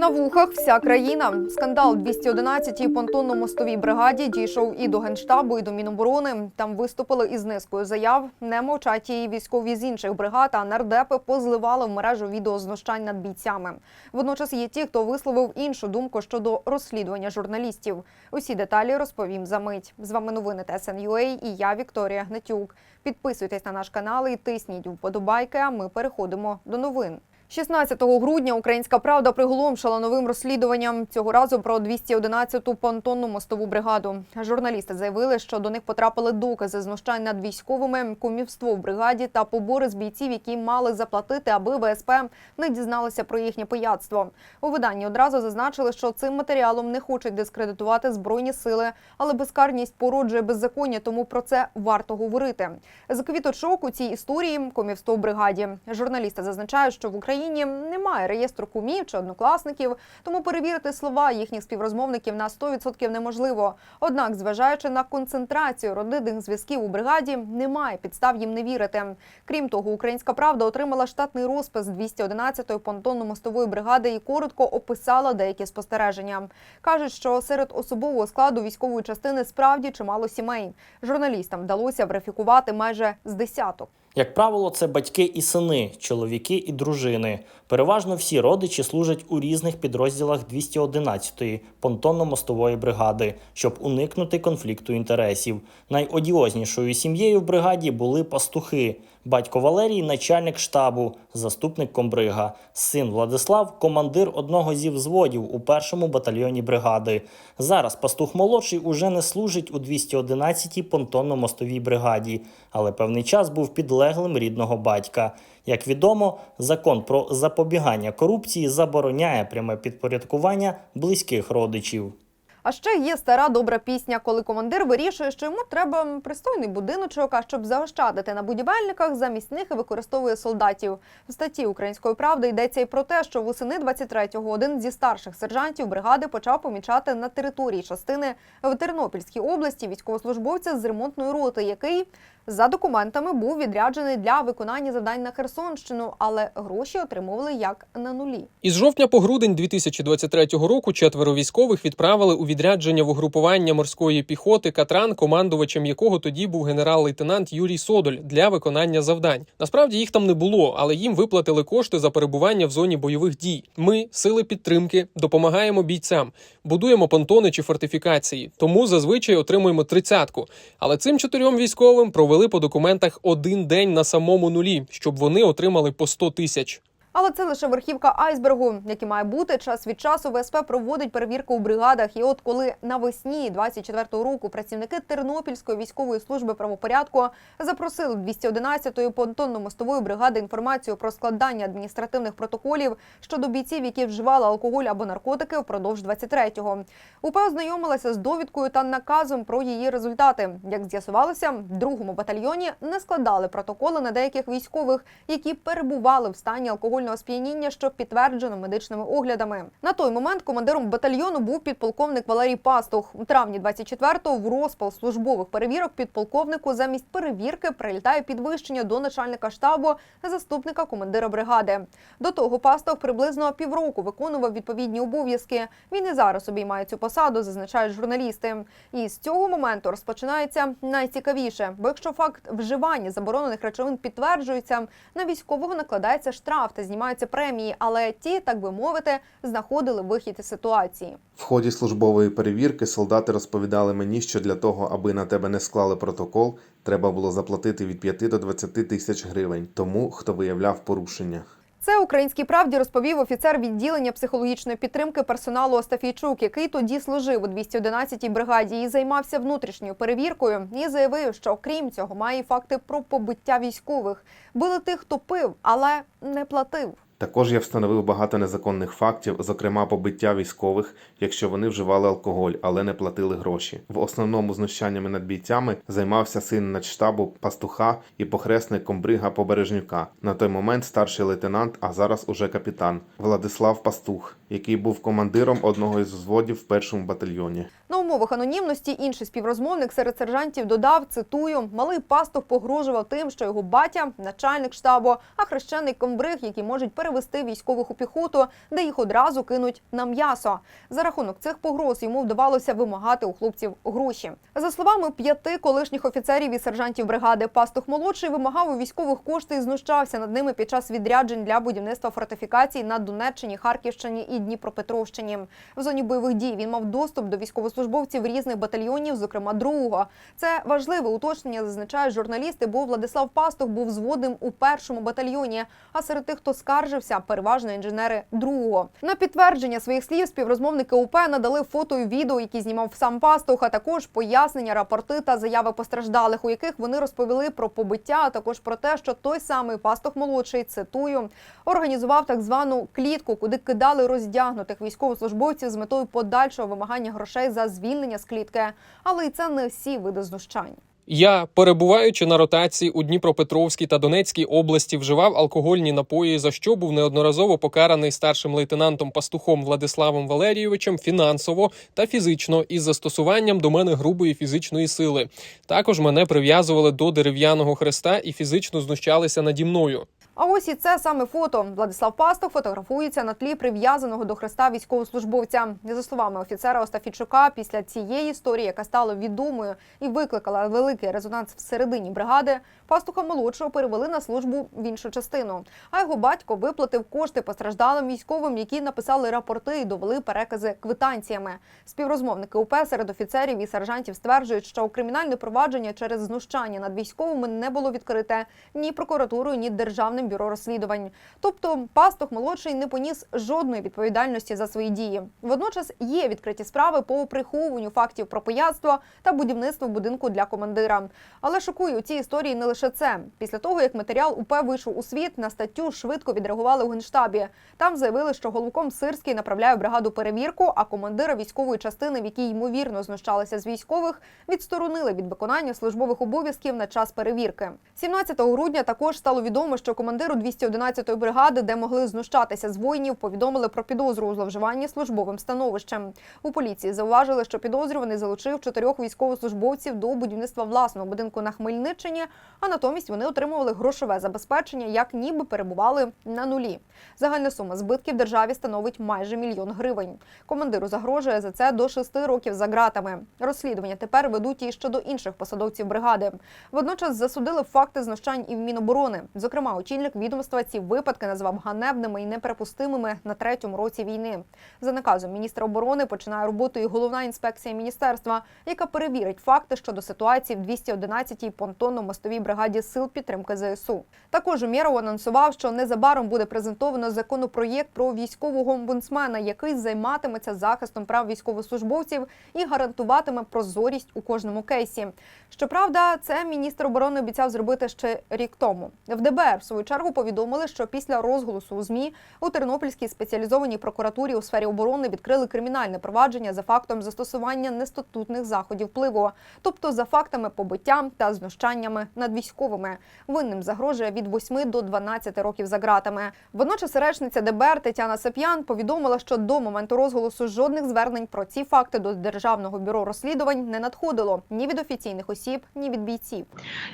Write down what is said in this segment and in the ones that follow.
На вухах вся країна. Скандал 211-й понтонно-мостовій бригаді дійшов і до генштабу, і до Міноборони. Там виступили із низкою заяв. Не мовчать і військові з інших бригад, а нардепи позливали в мережу відеознущань над бійцями. Водночас є ті, хто висловив іншу думку щодо розслідування журналістів. Усі деталі розповім за мить. З вами новини ТСНЮА і я Вікторія Гнатюк. Підписуйтесь на наш канал і тисніть вподобайки. А ми переходимо до новин. 16 грудня Українська правда приголомшила новим розслідуванням цього разу про 211-ту понтонну мостову бригаду. Журналісти заявили, що до них потрапили докази знущань над військовими, кумівство в бригаді та побори з бійців, які мали заплатити, аби ВСП не дізналися про їхнє пияцтво. У виданні одразу зазначили, що цим матеріалом не хочуть дискредитувати збройні сили, але безкарність породжує беззаконня, тому про це варто говорити. З квіточок у цій історії кумівство в бригаді. Журналісти зазначають, що в Україні немає реєстру кумів чи однокласників, тому перевірити слова їхніх співрозмовників на 100% неможливо. Однак, зважаючи на концентрацію родинних зв'язків у бригаді, немає підстав їм не вірити. Крім того, Українська правда отримала штатний розпис 211-ї понтонно-мостової бригади і коротко описала деякі спостереження. Кажуть, що серед особового складу військової частини справді чимало сімей. Журналістам вдалося верифікувати майже з десяток. Як правило, це батьки і сини, чоловіки і дружини. Переважно всі родичі служать у різних підрозділах 211-ї понтонно-мостової бригади, щоб уникнути конфлікту інтересів. Найодіознішою сім'єю в бригаді були пастухи. Батько Валерій начальник штабу, заступник комбрига, син Владислав командир одного зі взводів у першому батальйоні бригади. Зараз пастух молодший уже не служить у 211-й понтонно-мостовій бригаді, але певний час був підлеглим рідного батька. Як відомо, закон про запобігання корупції забороняє пряме підпорядкування близьких родичів. А ще є стара добра пісня, коли командир вирішує, що йому треба пристойний будиночок, а щоб заощадити на будівельниках, замість них використовує солдатів. В статті Української правди йдеться і про те, що восени 23-го один зі старших сержантів бригади почав помічати на території частини в Тернопільській області військовослужбовця з ремонтної роти, який за документами був відряджений для виконання завдань на Херсонщину, але гроші отримували як на нулі. Із жовтня по грудень 2023 року четверо військових відправили у відрядження в угрупування морської піхоти Катран, командувачем якого тоді був генерал-лейтенант Юрій Содоль для виконання завдань. Насправді їх там не було, але їм виплатили кошти за перебування в зоні бойових дій. Ми, сили підтримки, допомагаємо бійцям, будуємо понтони чи фортифікації. Тому зазвичай отримуємо тридцятку. Але цим чотирьом військовим провели по документах один день на самому нулі, щоб вони отримали по 100 тисяч. Але це лише верхівка айсбергу, який має бути час від часу. ВСП проводить перевірку у бригадах. І от коли навесні 24-го року працівники Тернопільської військової служби правопорядку запросили 211-ї понтонно-мостової бригади інформацію про складання адміністративних протоколів щодо бійців, які вживали алкоголь або наркотики впродовж 23-го. УП ознайомилася з довідкою та наказом про її результати. Як з'ясувалося, в другому батальйоні не складали протоколи на деяких військових, які перебували в стані алкогольного сп'яніння, що підтверджено медичними оглядами. На той момент командиром батальйону був підполковник Валерій Пастух. У травні 24-го в розпал службових перевірок підполковнику замість перевірки прилітає підвищення до начальника штабу заступника командира бригади. До того Пастух приблизно півроку виконував відповідні обов'язки. Він і зараз обіймає цю посаду, зазначають журналісти. І з цього моменту розпочинається найцікавіше. Бо якщо факт вживання заборонених речовин підтверджується, на військового накладається штраф та знімаються премії, але ті, так би мовити, знаходили вихід із ситуації. В ході службової перевірки солдати розповідали мені, що для того, аби на тебе не склали протокол, треба було заплатити від 5 до 20 тисяч гривень тому, хто виявляв порушення. Це українській правді розповів офіцер відділення психологічної підтримки персоналу Остафійчук, який тоді служив у 211-й бригаді і займався внутрішньою перевіркою. І заявив, що окрім цього має факти про побиття військових. Били тих, хто пив, але не платив. Також я встановив багато незаконних фактів, зокрема побиття військових, якщо вони вживали алкоголь, але не платили гроші. В основному знущаннями над бійцями займався син надштабу пастуха і похресник комбрига Побережнюка. На той момент старший лейтенант, а зараз уже капітан Владислав Пастух, який був командиром одного із взводів в першому батальйоні. На умовах анонімності інший співрозмовник серед сержантів додав, цитую, малий пастух погрожував тим, що його батя, начальник штабу, а хрещений комбриг, які можуть перебувати перевести військових у піхоту, де їх одразу кинуть на м'ясо. За рахунок цих погроз йому вдавалося вимагати у хлопців гроші. За словами п'яти колишніх офіцерів і сержантів бригади, пастух молодший вимагав у військових кошти і знущався над ними під час відряджень для будівництва фортифікацій на Донеччині, Харківщині і Дніпропетровщині. В зоні бойових дій він мав доступ до військовослужбовців різних батальйонів, зокрема другого. Це важливе уточнення, зазначають журналісти, бо Владислав Пастух був зводним у першому батальйоні. А серед тих, хто скаржився, переважно інженери другого. На підтвердження своїх слів співрозмовники УП надали фото і відео, які знімав сам Пастух, а також пояснення, рапорти та заяви постраждалих, у яких вони розповіли про побиття, а також про те, що той самий Пастух молодший цитую організував так звану клітку, куди кидали роздягнутих військовослужбовців з метою подальшого вимагання грошей за звільнення з клітки. Але і це не всі види знущань. Я, перебуваючи на ротації у Дніпропетровській та Донецькій області, вживав алкогольні напої, за що був неодноразово покараний старшим лейтенантом пастухом Владиславом Валерійовичем фінансово та фізично із застосуванням до мене грубої фізичної сили. Також мене прив'язували до дерев'яного хреста і фізично знущалися наді мною. А ось і це саме фото. Владислав Пастух фотографується на тлі прив'язаного до хреста військовослужбовця. За словами офіцера Остафійчука, після цієї історії, яка стала відомою і викликала великий резонанс всередині бригади, пастуха молодшого перевели на службу в іншу частину. А його батько виплатив кошти постраждалим військовим, які написали рапорти і довели перекази квитанціями. Співрозмовники УП серед офіцерів і сержантів стверджують, що кримінальне провадження через знущання над військовими не було відкрите ні прокуратурою, ні державним бюро розслідувань. Тобто пастух молодший не поніс жодної відповідальності за свої дії. Водночас є відкриті справи по приховуванню фактів про пияцтво та будівництво будинку для командира. Але шокує у цій історії не лише це. Після того, як матеріал УП вийшов у світ, на статтю швидко відреагували у генштабі. Там заявили, що головком Сирський направляє бригаду перевірку, а командира військової частини, в якій ймовірно знущалися з військових, відсторонили від виконання службових обов'язків на час перевірки. 17 грудня також стало відомо, що командиру 211-ї бригади, де могли знущатися з воїнів, повідомили про підозру у зловживанні службовим становищем. У поліції зауважили, що підозрюваний залучив чотирьох військовослужбовців до будівництва власного будинку на Хмельниччині, а натомість вони отримували грошове забезпечення, як ніби перебували на нулі. Загальна сума збитків державі становить майже мільйон гривень. Командиру загрожує за це до шести років за ґратами. Розслідування тепер ведуть і щодо інших посадовців бригади. Водночас засудили факти знущань і в Міноборони. Зокрема, очільник відомства ці випадки назвав ганебними і неприпустимими на третьому році війни. За наказом міністра оборони починає роботу і головна інспекція міністерства, яка перевірить факти щодо ситуації в 211-й понтонно-мостовій бригаді сил підтримки ЗСУ. Також Умєров анонсував, що незабаром буде презентовано законопроєкт про військового омбудсмена, який займатиметься захистом прав військовослужбовців і гарантуватиме прозорість у кожному кейсі. Щоправда, це міністр оборони обіцяв зробити ще рік тому. В ДБР в свою чергу повідомили, що після розголосу у змі у Тернопільській спеціалізованій прокуратурі у сфері оборони відкрили кримінальне провадження за фактом застосування нестатутних заходів впливу, тобто за фактами побиття та знущаннями над військовими. Винним загрожує від 8 до 12 років за ґратами. Водночас речниця ДБР Тетяна Сап'ян повідомила, що до моменту розголосу жодних звернень про ці факти до державного бюро розслідувань не надходило ні від офіційних осіб, ні від бійців.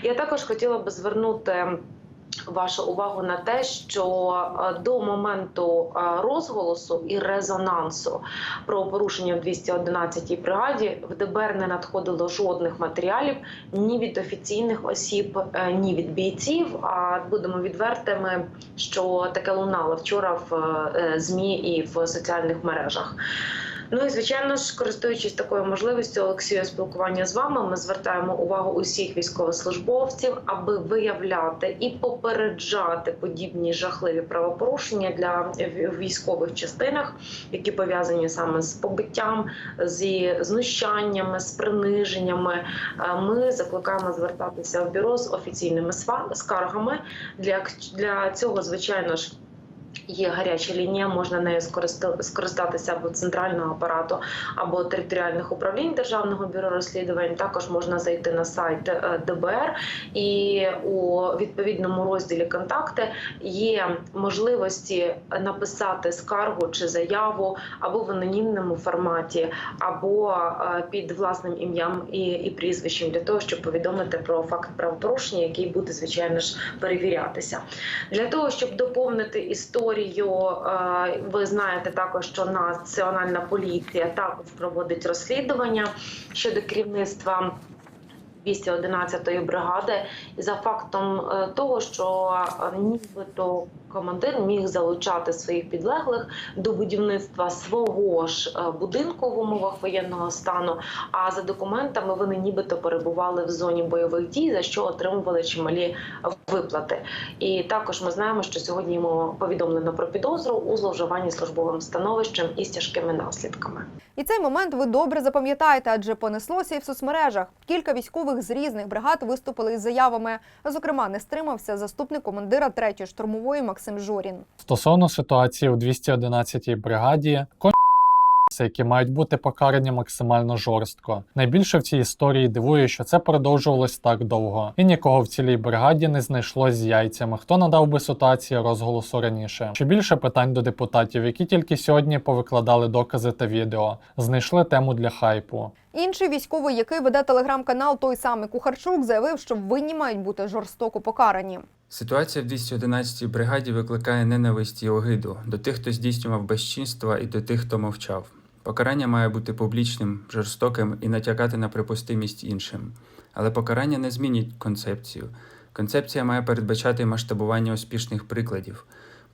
Я також хотіла би звернути вашу увагу на те, що е, до моменту е, розголосу і резонансу про порушення в 211-й бригаді в ДБР не надходило жодних матеріалів ні від офіційних осіб, е, ні від бійців. А будемо відвертими, що таке лунало вчора в змі і в соціальних мережах. Ну і звичайно ж, користуючись такою можливістю Олексію спілкування з вами, ми звертаємо увагу усіх військовослужбовців, аби виявляти і попереджати подібні жахливі правопорушення для військових частинах, які пов'язані саме з побиттям, зі знущаннями, з приниженнями. Е, Ми закликаємо звертатися в бюро з офіційними скаргами. Для, для цього, звичайно ж. Є гаряча лінія, можна нею скористатися або центрального апарату, або територіальних управлінь Державного бюро розслідувань. Також можна зайти на сайт е, ДБР, і у відповідному розділі контакти є можливості написати скаргу чи заяву або в анонімному форматі, або е, під власним ім'ям і, і прізвищем для того, щоб повідомити про факт правопорушення, який буде звичайно ж перевірятися. Для того щоб доповнити історію історію. Е, Ви знаєте також, що Національна поліція також проводить розслідування щодо керівництва 211-ї бригади, за фактом е, того, що е, нібито командир міг залучати своїх підлеглих до будівництва свого ж е, будинку в умовах воєнного стану. А за документами вони нібито перебували в зоні бойових дій, за що отримували чималі виплати. І також ми знаємо, що сьогодні йому повідомлено про підозру у зловживанні службовим становищем із тяжкими наслідками. І цей момент ви добре запам'ятаєте, адже понеслося і в соцмережах. Кілька військових з різних бригад виступили із заявами. Зокрема, не стримався заступник командира 3-ї штурмової Максим Жорін. Стосовно ситуації у 211-й бригаді, коні які мають бути покарані максимально жорстко. Найбільше в цій історії дивує, що це продовжувалось так довго, і нікого в цілій бригаді не знайшлось з яйцями, хто надав би ситуації розголосу раніше. Ще більше питань до депутатів, які тільки сьогодні повикладали докази та відео, знайшли тему для хайпу. Інший військовий, який веде телеграм-канал, той самий Кухарчук, заявив, що винні мають бути жорстоко покарані. Ситуація в 211-й бригаді викликає ненависть і огиду до тих, хто здійснював безчинства, і до тих, хто мовчав. Покарання має бути публічним, жорстоким і натякати на припустимість іншим. Але покарання не змінить концепцію. Концепція має передбачати масштабування успішних прикладів,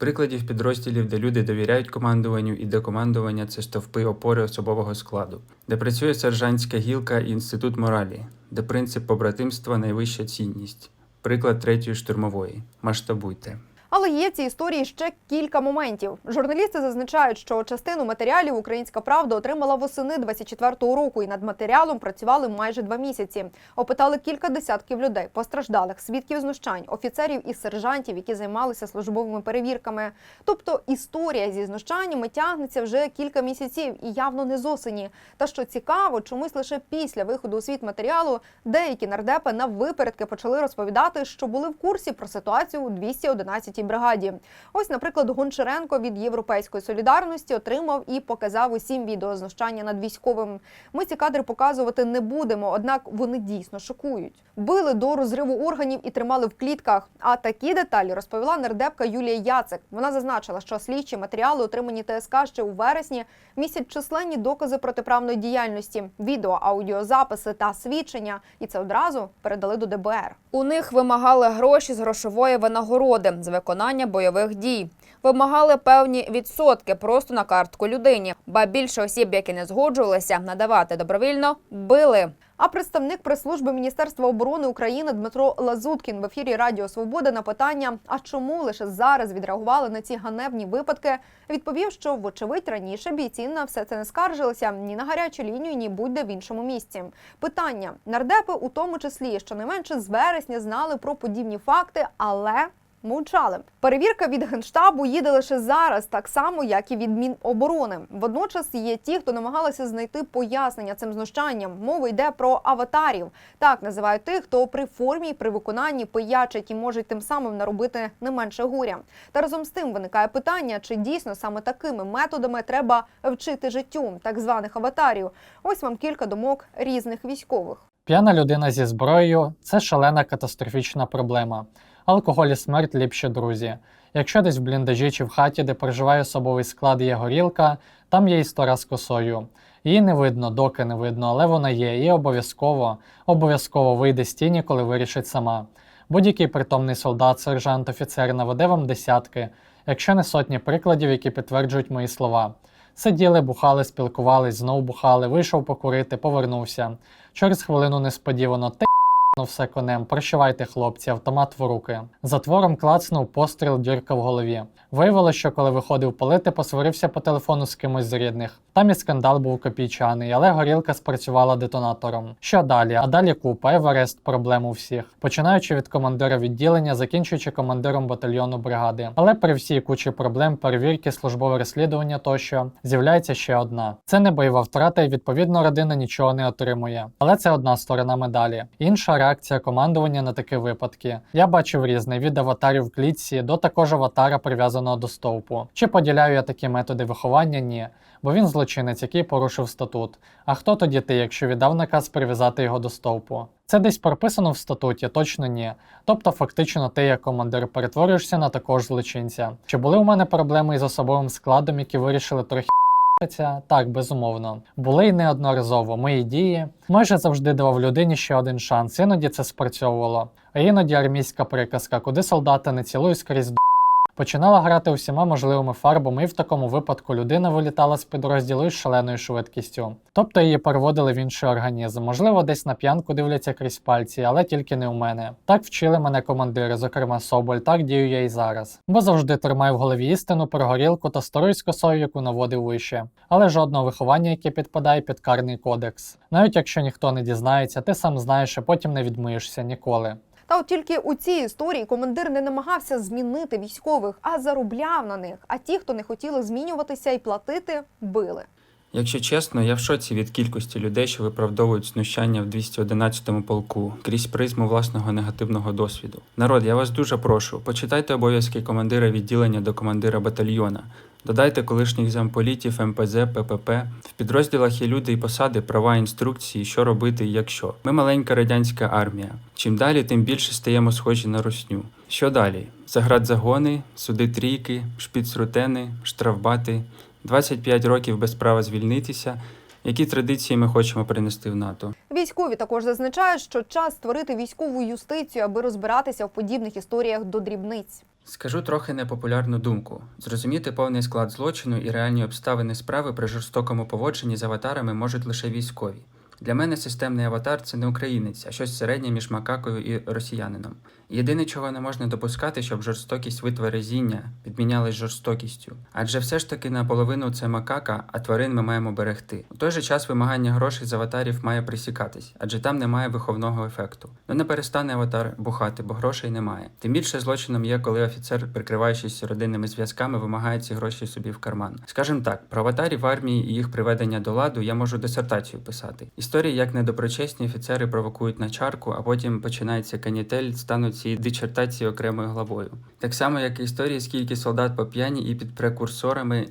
прикладів підрозділів, де люди довіряють командуванню і де командування це стовпи опори особового складу, де працює сержантська гілка і інститут моралі, де принцип побратимства найвища цінність. Приклад третьої штурмової. Масштабуйте. Але є в цій історії ще кілька моментів. Журналісти зазначають, що частину матеріалів Українська Правда отримала восени 24-го року, і над матеріалом працювали майже два місяці. Опитали кілька десятків людей, постраждалих, свідків знущань, офіцерів і сержантів, які займалися службовими перевірками. Тобто історія зі знущаннями тягнеться вже кілька місяців і явно не з осені. Та що цікаво, чомусь лише після виходу у світ матеріалу деякі нардепи на випередки почали розповідати, що були в курсі про ситуацію у 211-й бригаді. Ось, наприклад, Гончаренко від Європейської солідарності отримав і показав усім відео знущання над військовим. Ми ці кадри показувати не будемо, однак вони дійсно шокують. Били до розриву органів і тримали в клітках. А такі деталі розповіла нардепка Юлія Яцик. Вона зазначила, що слідчі матеріали, отримані ТСК ще у вересні, містять численні докази протиправної діяльності, відео, аудіозаписи та свідчення, і це одразу передали до ДБР. У них вимагали гроші з грошової винагороди за виконання бойових дій. Вимагали певні відсотки просто на картку людині. Ба більше осіб, які не згоджувалися надавати добровільно, били. А представник прес-служби Міністерства оборони України Дмитро Лазуткін в ефірі Радіо Свобода на питання, а чому лише зараз відреагували на ці ганебні випадки, відповів, що вочевидь раніше бійці на все це не скаржилися ні на гарячу лінію, ні будь-де в іншому місці. Питання нардепи, у тому числі, щонайменше з вересня знали про подібні факти, але. Мовчали. Перевірка від генштабу їде лише зараз, так само як і від Міноборони. Водночас є ті, хто намагалися знайти пояснення цим знущанням. Мова йде про аватарів. Так називають тих, хто при формі при виконанні пиячать і можуть тим самим наробити не менше горя. Та разом з тим виникає питання, чи дійсно саме такими методами треба вчити життю так званих аватарів. Ось вам кілька думок різних військових. П'яна людина зі зброєю це шалена катастрофічна проблема. Алкоголь і смерть ліпші друзі. Якщо десь в бліндажі чи в хаті, де проживає особовий склад, є горілка, там є історія з косою. Її не видно, доки не видно, але вона є, і обов'язково, обов'язково вийде з тіні, коли вирішить сама. Будь-який притомний солдат, сержант, офіцер наведе вам десятки, якщо не сотні прикладів, які підтверджують мої слова. Сиділи, бухали, спілкувались, знов бухали, вийшов покурити, повернувся. Через хвилину несподівано ти Ну все конем, прощавайте, хлопці, автомат в руки. Затвором клацнув постріл дірка в голові. Виявилося, що коли виходив палити, посварився по телефону з кимось з рідних. Там і скандал був копійчаний, але горілка спрацювала детонатором. Що далі? А далі купа, Еверест проблем у всіх, починаючи від командира відділення, закінчуючи командиром батальйону бригади. Але при всій кучі проблем, перевірки, службове розслідування тощо з'являється ще одна: це не бойова втрата, і відповідно родина нічого не отримує. Але це одна сторона медалі. Інша реакція командування на такі випадки. Я бачив різне від аватарів в клітці до також аватара прив'язаного до стовпу. Чи поділяю я такі методи виховання? Ні. Бо він злочинець, який порушив статут. А хто тоді ти, якщо віддав наказ прив'язати його до стовпу? Це десь прописано в статуті, точно ні. Тобто, фактично, ти як командир перетворюєшся на такого ж злочинця. Чи були у мене проблеми із особовим складом, які вирішили трохи так, безумовно. Були й неодноразово мої дії. Майже завжди давав людині ще один шанс. Іноді це спрацьовувало. А іноді армійська приказка, куди солдати не цілують скрізь. Починала грати усіма можливими фарбами, і в такому випадку людина вилітала з підрозділу із шаленою швидкістю. Тобто її переводили в інший організм. Можливо, десь на п'янку дивляться крізь пальці, але тільки не у мене. Так вчили мене командири, зокрема Соболь, так дію я і зараз. Бо завжди тримаю в голові істину про горілку та стару з яку наводив вище. Але жодного виховання, яке підпадає під карний кодекс. Навіть якщо ніхто не дізнається, ти сам знаєш, а потім не відмиєшся ніколи. Та от тільки у цій історії командир не намагався змінити військових, а заробляв на них. А ті, хто не хотіли змінюватися і платити, били. Якщо чесно, я в шоці від кількості людей, що виправдовують знущання в 211-му полку крізь призму власного негативного досвіду. Народ, я вас дуже прошу, почитайте обов'язки командира відділення до командира батальйона. Додайте колишніх замполітів, МПЗ, ППП. В підрозділах є люди і посади, права, інструкції, що робити і якщо. Ми маленька радянська армія. Чим далі, тим більше стаємо схожі на русню. Що далі? Заградзагони, суди трійки, шпіцрутени, штрафбати, 25 років без права звільнитися. Які традиції ми хочемо принести в НАТО? Військові також зазначають, що час створити військову юстицію, аби розбиратися в подібних історіях до дрібниць. Скажу трохи непопулярну думку: зрозуміти повний склад злочину і реальні обставини справи при жорстокому поводженні з аватарами можуть лише військові. Для мене системний аватар це не українець, а щось середнє між макакою і росіянином. Єдине, чого не можна допускати, щоб жорстокість витверезіння підмінялась жорстокістю. Адже все ж таки наполовину це макака, а тварин ми маємо берегти. У той же час вимагання грошей з аватарів має присікатись, адже там немає виховного ефекту. Ну не перестане аватар бухати, бо грошей немає. Тим більше злочином є, коли офіцер, прикриваючись родинними зв'язками, вимагає ці гроші собі в карман. Скажем так, про аватарів в армії і їх приведення до ладу я можу дисертацію писати. Історії, як недоброчесні офіцери провокують на чарку, а потім починається канітель, стануть ці дичертації окремою главою. Так само, як і історії, скільки солдат по п'яні і під прекурсорами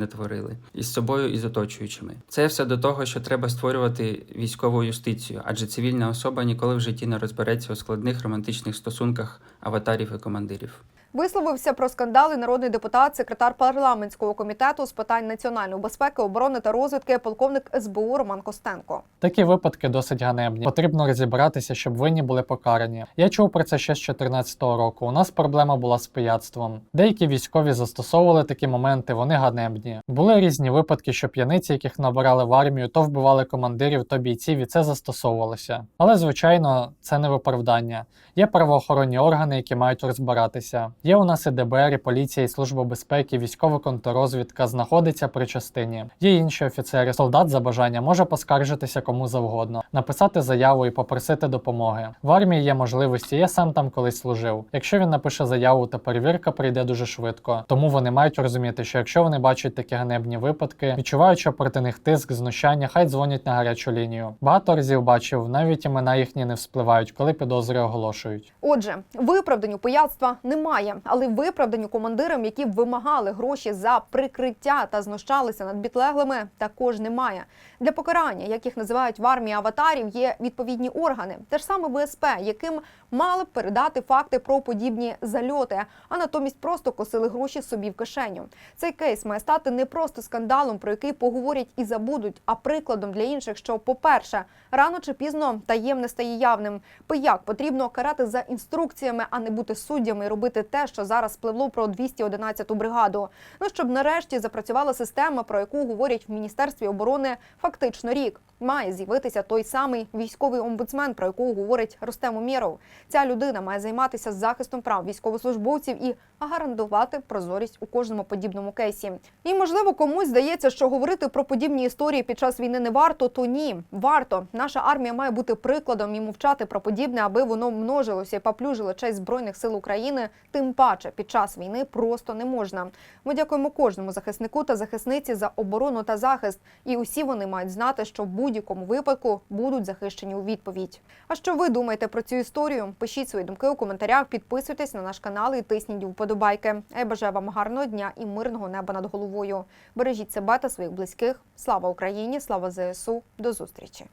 не творили із собою і з оточуючими. Це все до того, що треба створювати військову юстицію, адже цивільна особа ніколи в житті не розбереться у складних романтичних стосунках аватарів і командирів. Висловився про скандали народний депутат, секретар парламентського комітету з питань національної безпеки, оборони та розвідки, полковник СБУ Роман Костенко. Такі випадки досить ганебні. Потрібно розібратися, щоб винні були покарані. Я чув про це ще з 2014 року. У нас проблема була з пияцтвом. Деякі військові застосовували такі моменти, вони ганебні. Були різні випадки, що п'яниці, яких набирали в армію, то вбивали командирів, то бійців, і це застосовувалося. Але звичайно, це не виправдання. Є правоохоронні органи, які мають розбиратися. Є у нас і ДБР, і поліція, і служба безпеки, військова контррозвідка знаходиться при частині. Є інші офіцери. Солдат за бажання може поскаржитися кому завгодно, написати заяву і попросити допомоги. В армії є можливості. Я сам там колись служив. Якщо він напише заяву, то перевірка прийде дуже швидко. Тому вони мають розуміти, що якщо вони бачать такі ганебні випадки, відчувають, що проти них тиск, знущання, хай дзвонять на гарячу лінію. Багато разів бачив, навіть імена їхні не вспливають, коли підозри оголошують. Отже, виправданню пияцтва немає, але виправданню командирам, які вимагали гроші за прикриття та знущалися над бітлеглими, також немає. Для покарання, як їх називають в армії аватарів, є відповідні органи, те ж саме ВСП, яким мали б передати факти про подібні зальоти, а натомість просто косили гроші собі в кишеню. Цей кейс має стати не просто скандалом, про який поговорять і забудуть, а прикладом для інших, що, по-перше, рано чи пізно таємне стає явним. Пияк потрібно карати за інструкціями, а не бути суддями і робити те, що зараз спливло про 211-ту бригаду. Ну щоб нарешті запрацювала система, про яку говорять в міністерстві оборони фактично рік. Має з'явитися той самий військовий омбудсмен, про якого говорить Рустем Умєров. Ця людина має займатися захистом прав військовослужбовців і гарантувати прозорість у кожному подібному кейсі. І можливо комусь здається, що говорити про подібні історії під час війни не варто, то ні, варто. Наша армія має бути прикладом і мовчати про подібне, аби воно множилося і поплюжило честь збройних сил України тим паче під час війни просто не можна. Ми дякуємо кожному захиснику та захисниці за оборону та захист. І усі вони мають знати, що в будь-якому випадку будуть захищені у відповідь. А що ви думаєте про цю історію? Пишіть свої думки у коментарях, підписуйтесь на наш канал і тисніть вподобайки. Я бажаю вам гарного дня і мирного неба над головою. Бережіть себе та своїх близьких. Слава Україні! Слава ЗСУ! До зустрічі!